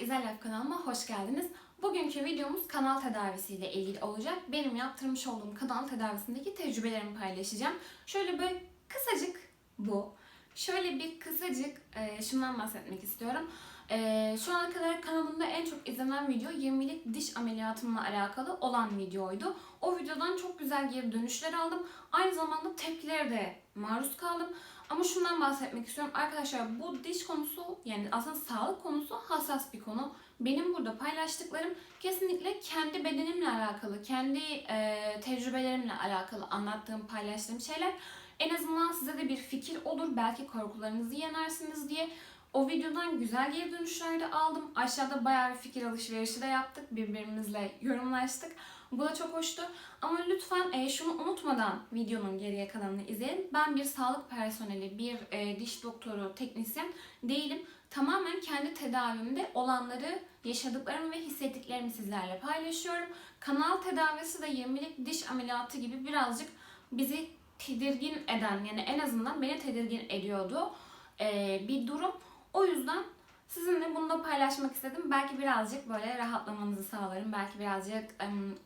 İzel kanalıma hoş geldiniz. Bugünkü videomuz kanal tedavisiyle ilgili olacak. Benim yaptırmış olduğum kanal tedavisindeki tecrübelerimi paylaşacağım. Şöyle böyle kısacık bu. Şöyle bir kısacık e, şundan bahsetmek istiyorum. E, şu ana kadar kanalımda en çok izlenen video 20'lik diş ameliyatımla alakalı olan videoydu. O videodan çok güzel geri dönüşler aldım. Aynı zamanda tepkilere de maruz kaldım. Ama şundan bahsetmek istiyorum. Arkadaşlar bu diş konusu yani aslında sağlık konusu hassas bir konu. Benim burada paylaştıklarım kesinlikle kendi bedenimle alakalı, kendi e, tecrübelerimle alakalı anlattığım, paylaştığım şeyler. En azından size de bir fikir olur. Belki korkularınızı yenersiniz diye. O videodan güzel geri dönüşler de aldım. Aşağıda bayağı bir fikir alışverişi de yaptık. Birbirimizle yorumlaştık. Bu da çok hoştu. Ama lütfen e, şunu unutmadan videonun geriye kalanını izleyin. Ben bir sağlık personeli, bir e, diş doktoru, teknisyen değilim. Tamamen kendi tedavimde olanları, yaşadıklarımı ve hissettiklerimi sizlerle paylaşıyorum. Kanal tedavisi de 20'lik diş ameliyatı gibi birazcık bizi tedirgin eden, yani en azından beni tedirgin ediyordu e, bir durum. O yüzden Sizinle bunu da paylaşmak istedim. Belki birazcık böyle rahatlamanızı sağlarım. Belki birazcık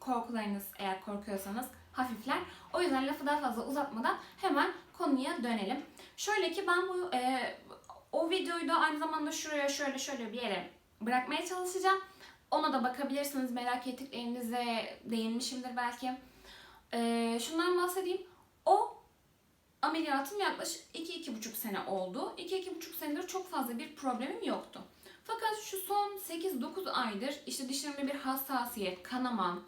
korkularınız eğer korkuyorsanız hafifler. O yüzden lafı daha fazla uzatmadan hemen konuya dönelim. Şöyle ki ben bu e, o videoyu da aynı zamanda şuraya şöyle şöyle bir yere bırakmaya çalışacağım. Ona da bakabilirsiniz. Merak ettiklerinize değinmişimdir belki. E, şundan bahsedeyim. O ameliyatım yaklaşık 2-2,5 sene oldu. 2-2,5 senedir çok fazla bir problemim yoktu. Fakat şu son 8-9 aydır işte dişlerimde bir hassasiyet, kanama,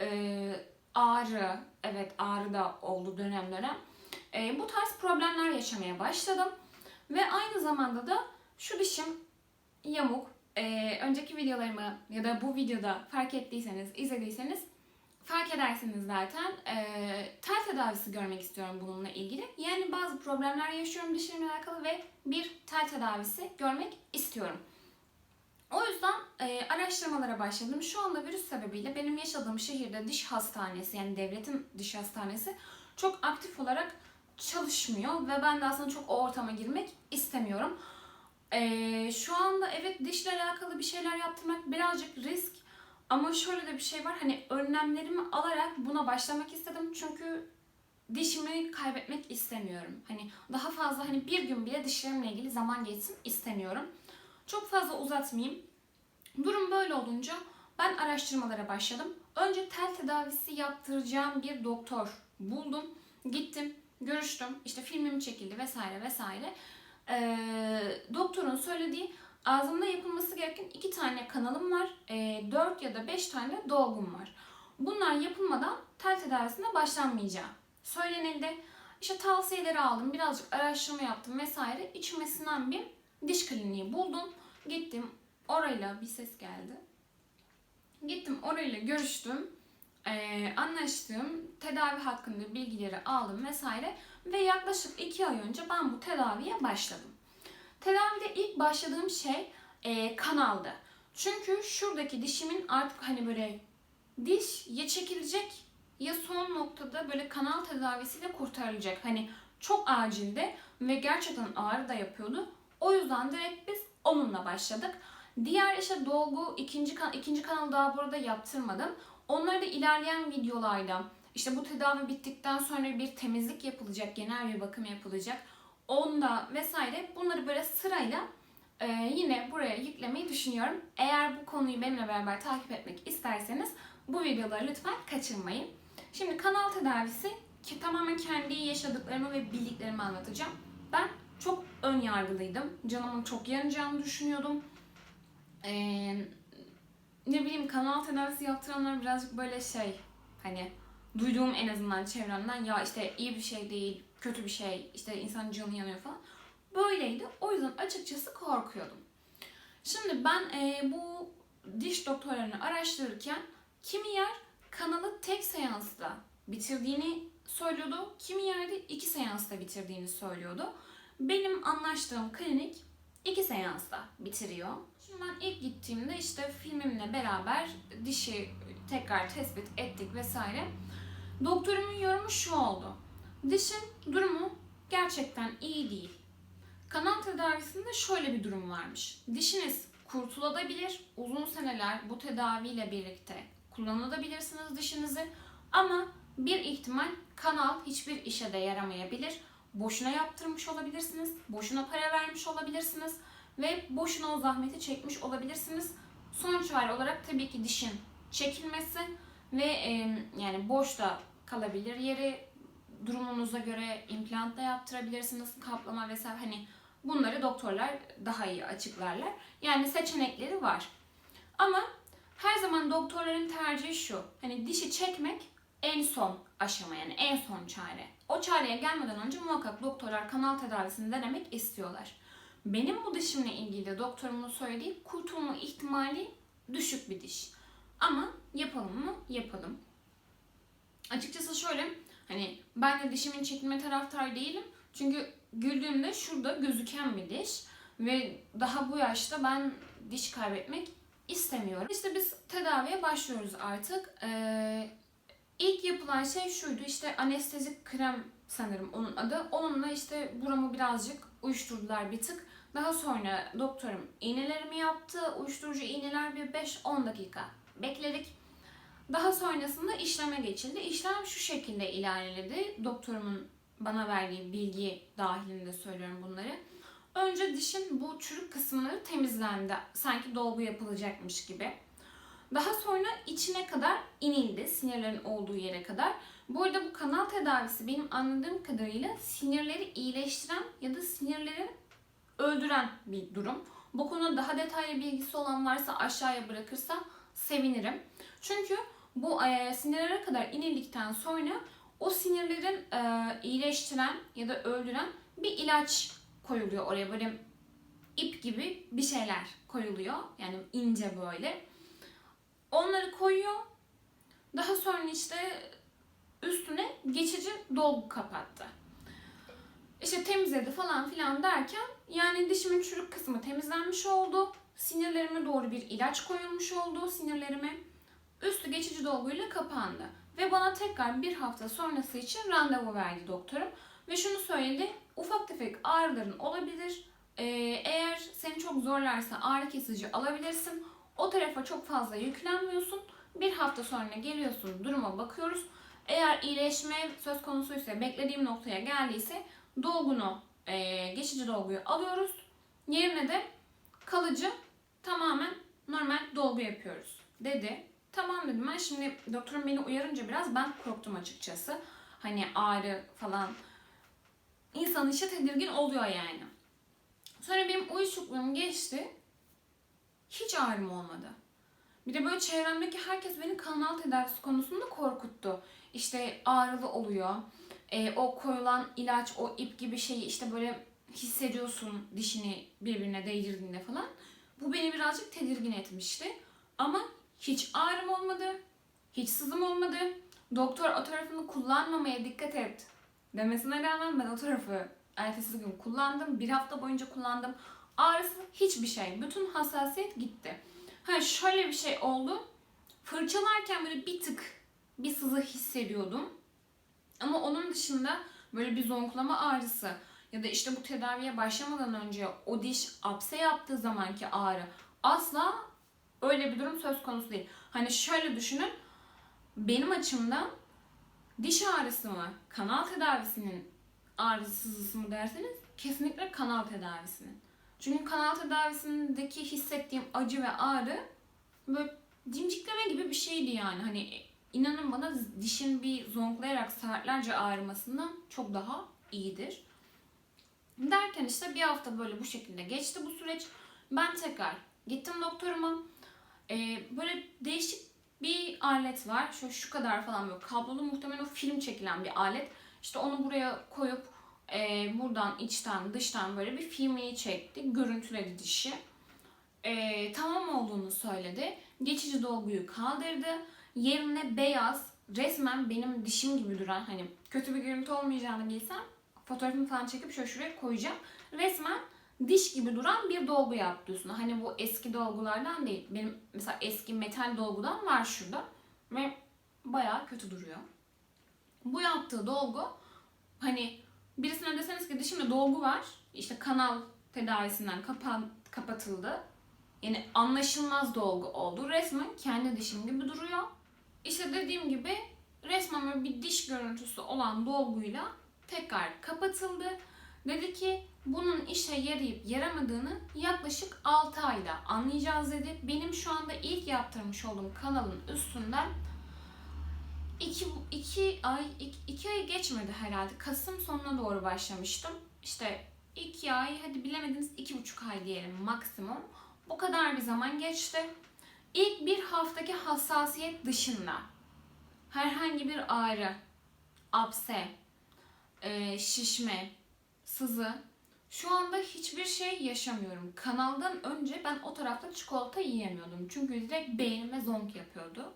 e, ağrı, evet ağrı da oldu dönem dönem. E, bu tarz problemler yaşamaya başladım. Ve aynı zamanda da şu dişim yamuk. E, önceki videolarımı ya da bu videoda fark ettiyseniz, izlediyseniz fark edersiniz zaten. E, tel tedavisi görmek istiyorum bununla ilgili. Yani bazı problemler yaşıyorum dişlerimle alakalı ve bir tel tedavisi görmek istiyorum. O yüzden e, araştırmalara başladım. Şu anda virüs sebebiyle benim yaşadığım şehirde diş hastanesi yani devletin diş hastanesi çok aktif olarak çalışmıyor ve ben de aslında çok o ortama girmek istemiyorum. E, şu anda evet dişle alakalı bir şeyler yaptırmak birazcık risk ama şöyle de bir şey var. Hani önlemlerimi alarak buna başlamak istedim. Çünkü dişimi kaybetmek istemiyorum. Hani daha fazla hani bir gün bile dişlerimle ilgili zaman geçsin istemiyorum. Çok fazla uzatmayayım. Durum böyle olunca ben araştırmalara başladım. Önce tel tedavisi yaptıracağım bir doktor buldum. Gittim, görüştüm. İşte filmim çekildi vesaire vesaire. Ee, doktorun söylediği ağzımda yapılması gereken iki tane kanalım var. E, 4 ya da 5 tane dolgum var. Bunlar yapılmadan tel tedavisine başlanmayacağı söylenildi. İşte tavsiyeleri aldım, birazcık araştırma yaptım vesaire. İçime sinen bir diş kliniği buldum. Gittim, orayla bir ses geldi. Gittim orayla görüştüm, e, anlaştım, tedavi hakkında bilgileri aldım vesaire. Ve yaklaşık 2 ay önce ben bu tedaviye başladım. Tedavide ilk başladığım şey e, kanaldı. Çünkü şuradaki dişimin artık hani böyle diş ya çekilecek ya son noktada böyle kanal tedavisiyle kurtarılacak. Hani çok acildi ve gerçekten ağrı da yapıyordu. O yüzden direkt biz onunla başladık. Diğer işte dolgu ikinci, kan ikinci kanalı daha burada yaptırmadım. Onları da ilerleyen videolarda işte bu tedavi bittikten sonra bir temizlik yapılacak, genel bir bakım yapılacak. Onda vesaire bunları böyle sırayla e, yine buraya yüklemeyi düşünüyorum. Eğer bu konuyu benimle beraber takip etmek isterseniz bu videoları lütfen kaçırmayın. Şimdi kanal tedavisi ki tamamen kendi yaşadıklarımı ve bildiklerimi anlatacağım. Ben çok ön yargılıydım. Canımın çok yanacağını düşünüyordum. Ee, ne bileyim kanal tedavisi yaptıranlar birazcık böyle şey hani duyduğum en azından çevremden ya işte iyi bir şey değil, kötü bir şey, işte insanın canı yanıyor falan. Böyleydi. O yüzden açıkçası korkuyordum. Şimdi ben e, bu diş doktorlarını araştırırken kimi yer kanalı tek seansta bitirdiğini söylüyordu. Kimi yerde iki seansta bitirdiğini söylüyordu. Benim anlaştığım klinik iki seansta bitiriyor. Şimdi ben ilk gittiğimde işte filmimle beraber dişi tekrar tespit ettik vesaire. Doktorumun yorumu şu oldu. Dişin durumu gerçekten iyi değil. Kanal tedavisinde şöyle bir durum varmış. Dişiniz kurtulabilir. Uzun seneler bu tedaviyle birlikte kullanabilirsiniz dişinizi. Ama bir ihtimal kanal hiçbir işe de yaramayabilir. Boşuna yaptırmış olabilirsiniz. Boşuna para vermiş olabilirsiniz. Ve boşuna o zahmeti çekmiş olabilirsiniz. Sonuç hali olarak tabii ki dişin çekilmesi ve e, yani boş da kalabilir yeri durumunuza göre implant da yaptırabilirsiniz kaplama vesaire hani bunları doktorlar daha iyi açıklarlar. Yani seçenekleri var. Ama her zaman doktorların tercihi şu. Hani dişi çekmek en son aşama yani en son çare. O çareye gelmeden önce muhakkak doktorlar kanal tedavisini denemek istiyorlar. Benim bu dişimle ilgili doktorumun söylediği kurtulma ihtimali düşük bir diş. Ama yapalım mı? Yapalım. Açıkçası şöyle hani ben de dişimin çekilme taraftar değilim. Çünkü güldüğümde şurada gözüken bir diş ve daha bu yaşta ben diş kaybetmek istemiyorum. İşte biz tedaviye başlıyoruz artık. Ee, ilk yapılan şey şuydu işte anestezik krem sanırım onun adı. Onunla işte buramı birazcık uyuşturdular bir tık. Daha sonra doktorum iğnelerimi yaptı. Uyuşturucu iğneler bir 5-10 dakika bekledik. Daha sonrasında işleme geçildi. İşlem şu şekilde ilerledi. Doktorumun bana verdiği bilgi dahilinde söylüyorum bunları. Önce dişin bu çürük kısımları temizlendi. Sanki dolgu yapılacakmış gibi. Daha sonra içine kadar inildi. Sinirlerin olduğu yere kadar. Bu arada bu kanal tedavisi benim anladığım kadarıyla sinirleri iyileştiren ya da sinirleri öldüren bir durum. Bu konuda daha detaylı bilgisi olan varsa aşağıya bırakırsa sevinirim. Çünkü bu e, sinirlere kadar inildikten sonra o sinirlerin e, iyileştiren ya da öldüren bir ilaç koyuluyor oraya. Böyle ip gibi bir şeyler koyuluyor. Yani ince böyle. Onları koyuyor. Daha sonra işte üstüne geçici dolgu kapattı. İşte temizledi falan filan derken yani dişimin çürük kısmı temizlenmiş oldu. Sinirlerime doğru bir ilaç koyulmuş oldu sinirlerime. Üstü geçici dolguyla kapandı. Ve bana tekrar bir hafta sonrası için randevu verdi doktorum. Ve şunu söyledi, ufak tefek ağrıların olabilir. Ee, eğer seni çok zorlarsa ağrı kesici alabilirsin. O tarafa çok fazla yüklenmiyorsun. Bir hafta sonra geliyorsun, duruma bakıyoruz. Eğer iyileşme söz konusuysa, beklediğim noktaya geldiyse dolgunu, e, geçici dolguyu alıyoruz. Yerine de kalıcı tamamen normal dolgu yapıyoruz dedi. Tamam dedim ben şimdi doktorum beni uyarınca biraz ben korktum açıkçası. Hani ağrı falan insan işe tedirgin oluyor yani. Sonra benim uyuşukluğum geçti. Hiç ağrım olmadı. Bir de böyle çevremdeki herkes beni kanal tedavisi konusunda korkuttu. İşte ağrılı oluyor. E, o koyulan ilaç, o ip gibi şeyi işte böyle hissediyorsun dişini birbirine değdirdiğinde falan. Bu beni birazcık tedirgin etmişti. Ama hiç ağrım olmadı. Hiç sızım olmadı. Doktor o tarafını kullanmamaya dikkat et demesine rağmen ben o tarafı ertesi gün kullandım. Bir hafta boyunca kullandım. Ağrısı hiçbir şey. Bütün hassasiyet gitti. Ha şöyle bir şey oldu. Fırçalarken böyle bir tık bir sızı hissediyordum. Ama onun dışında böyle bir zonklama ağrısı ya da işte bu tedaviye başlamadan önce o diş apse yaptığı zamanki ağrı asla öyle bir durum söz konusu değil. Hani şöyle düşünün. Benim açımdan diş ağrısı mı, kanal tedavisinin ağrısı sızısı mı derseniz kesinlikle kanal tedavisinin. Çünkü kanal tedavisindeki hissettiğim acı ve ağrı böyle cimcikleme gibi bir şeydi yani. Hani inanın bana dişin bir zonklayarak saatlerce ağrımasından çok daha iyidir. Derken işte bir hafta böyle bu şekilde geçti bu süreç. Ben tekrar gittim doktoruma. Ee, böyle değişik bir alet var. Şu, şu kadar falan böyle kablolu muhtemelen o film çekilen bir alet. İşte onu buraya koyup e, buradan içten dıştan böyle bir filmini çekti. Görüntüledi dişi. E, tamam olduğunu söyledi. Geçici dolguyu kaldırdı. Yerine beyaz resmen benim dişim gibi duran hani kötü bir görüntü olmayacağını bilsem fotoğrafını falan çekip şöyle şuraya koyacağım. Resmen diş gibi duran bir dolgu yaptı üstüne. Hani bu eski dolgulardan değil. Benim mesela eski metal dolgudan var şurada. Ve bayağı kötü duruyor. Bu yaptığı dolgu hani birisine deseniz ki dişimde dolgu var. işte kanal tedavisinden kapan, kapatıldı. Yani anlaşılmaz dolgu oldu. Resmen kendi dişim gibi duruyor. İşte dediğim gibi resmen bir diş görüntüsü olan dolguyla tekrar kapatıldı. Dedi ki bunun işe yarayıp yaramadığını yaklaşık 6 ayda anlayacağız dedi. Benim şu anda ilk yaptırmış olduğum kanalın üstünden 2, 2 ay 2 ay geçmedi herhalde. Kasım sonuna doğru başlamıştım. İşte 2 ay hadi bilemediniz 2,5 ay diyelim maksimum. Bu kadar bir zaman geçti. İlk bir haftaki hassasiyet dışında herhangi bir ağrı, apse, e, şişme, sızı şu anda hiçbir şey yaşamıyorum. Kanaldan önce ben o tarafta çikolata yiyemiyordum. Çünkü direkt beynime zonk yapıyordu.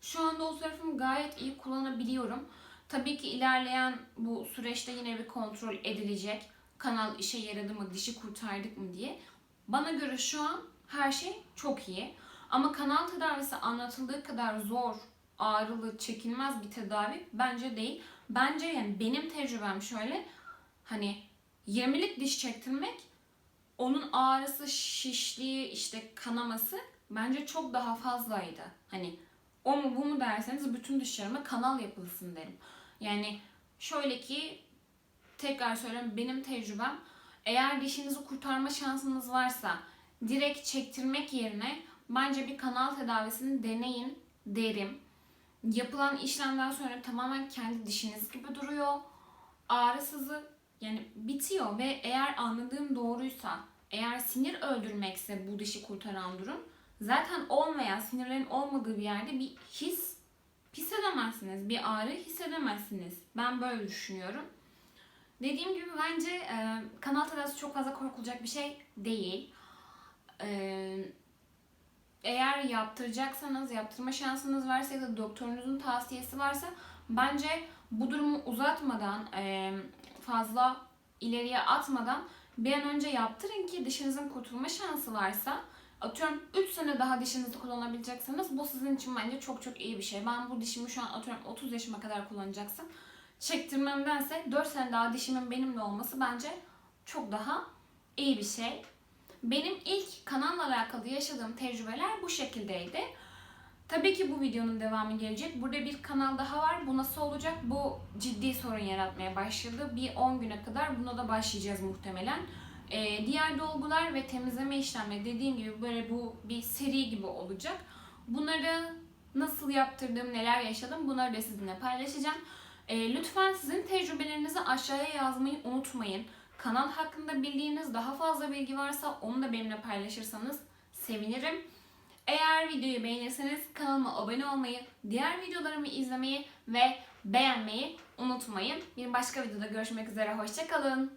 Şu anda o tarafımı gayet iyi kullanabiliyorum. Tabii ki ilerleyen bu süreçte yine bir kontrol edilecek. Kanal işe yaradı mı, dişi kurtardık mı diye. Bana göre şu an her şey çok iyi. Ama kanal tedavisi anlatıldığı kadar zor, ağrılı, çekilmez bir tedavi bence değil. Bence yani benim tecrübem şöyle. Hani 20'lik diş çektirmek onun ağrısı, şişliği, işte kanaması bence çok daha fazlaydı. Hani o mu bu mu derseniz bütün dişlerime kanal yapılsın derim. Yani şöyle ki tekrar söylüyorum benim tecrübem eğer dişinizi kurtarma şansınız varsa direkt çektirmek yerine bence bir kanal tedavisini deneyin derim. Yapılan işlemden sonra tamamen kendi dişiniz gibi duruyor. Ağrısızı yani bitiyor ve eğer anladığım doğruysa eğer sinir öldürmekse bu dişi kurtaran durum zaten olmayan sinirlerin olmadığı bir yerde bir his hissedemezsiniz. Bir ağrı hissedemezsiniz. Ben böyle düşünüyorum. Dediğim gibi bence e, kanal tedavisi çok fazla korkulacak bir şey değil. E, eğer yaptıracaksanız, yaptırma şansınız varsa ya da doktorunuzun tavsiyesi varsa bence bu durumu uzatmadan, e, fazla ileriye atmadan bir an önce yaptırın ki dişinizin kurtulma şansı varsa atıyorum 3 sene daha dişinizi kullanabileceksiniz. Bu sizin için bence çok çok iyi bir şey. Ben bu dişimi şu an atıyorum 30 yaşıma kadar kullanacaksam çektirmemdense 4 sene daha dişimin benimle olması bence çok daha iyi bir şey. Benim ilk kanalla alakalı yaşadığım tecrübeler bu şekildeydi. Tabii ki bu videonun devamı gelecek. Burada bir kanal daha var. Bu nasıl olacak? Bu ciddi sorun yaratmaya başladı. Bir 10 güne kadar buna da başlayacağız muhtemelen. Ee, diğer dolgular ve temizleme işlemleri dediğim gibi böyle bu bir seri gibi olacak. Bunları nasıl yaptırdım, neler yaşadım bunları da sizinle paylaşacağım. Ee, lütfen sizin tecrübelerinizi aşağıya yazmayı unutmayın. Kanal hakkında bildiğiniz daha fazla bilgi varsa onu da benimle paylaşırsanız sevinirim. Eğer videoyu beğenirseniz kanalıma abone olmayı, diğer videolarımı izlemeyi ve beğenmeyi unutmayın. Bir başka videoda görüşmek üzere. Hoşçakalın.